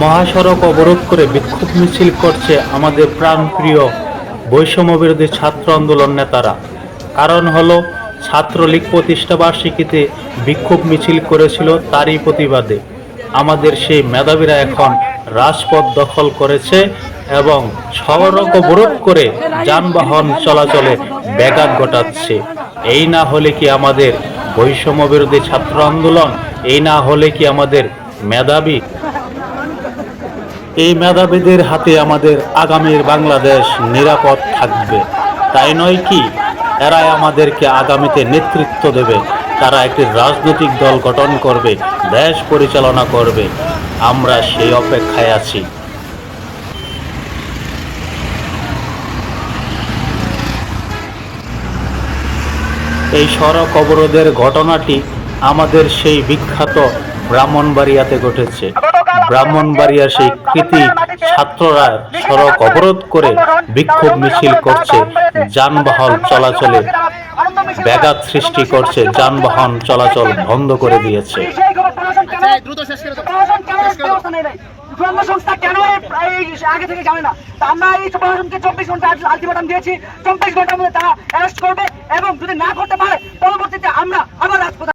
মহাসড়ক অবরোধ করে বিক্ষোভ মিছিল করছে আমাদের প্রাণপ্রিয় বৈষম্য বিরোধী ছাত্র আন্দোলন নেতারা। কারণ হলো, ছাত্রলীগ প্রতিষ্ঠা বার্ষিকীতে বিক্ষোভ মিছিল করেছিল তারই প্রতিবাদে। আমাদের সেই মেধাবীরা এখন রাজপথ দখল করেছে এবং সড়ক অবরোধ করে যানবাহন চলাচলে ব্যাঘাত ঘটাচ্ছে। এই না হলে কি আমাদের বৈষম্য বিরোধী ছাত্র আন্দোলন, এই না হলে কি আমাদের মেধাবী এই মেধাবীদের হাতে আমাদের আগামীর বাংলাদেশ নিরাপদ থাকবে। তাই নয় কি, এরাই আমাদেরকে আগামীতে নেতৃত্ব দেবে। তারা একটি রাজনৈতিক দল গঠন করবে, দেশ পরিচালনা করবে। আমরা সেই অপেক্ষায় আছি। এই সড়ক অবরোধের ঘটনাটি আমাদের সেই বিখ্যাত ব্রাহ্মণবাড়িয়াতে ঘটেছে। ব্রাহ্মণবাড়িয়ার সেই কৃতি ছাত্ররা সড়ক অবরোধ করে বিক্ষোভ মিছিল করছে যানবাহন চলাচলে ব্যাঘাত সৃষ্টি করছে যানবাহন চলাচল বন্ধ করে দিয়েছে। সংস্থা কেন আগে থেকে জানে না? আমরা এই চব্বিশ ঘণ্টা আলটিমেটাম দিয়েছি। চব্বিশ ঘণ্টার মধ্যে তারা অ্যারেস্ট করবে এবং যদি না করতে পারে পরবর্তীতে আমরা আবার রাজপথে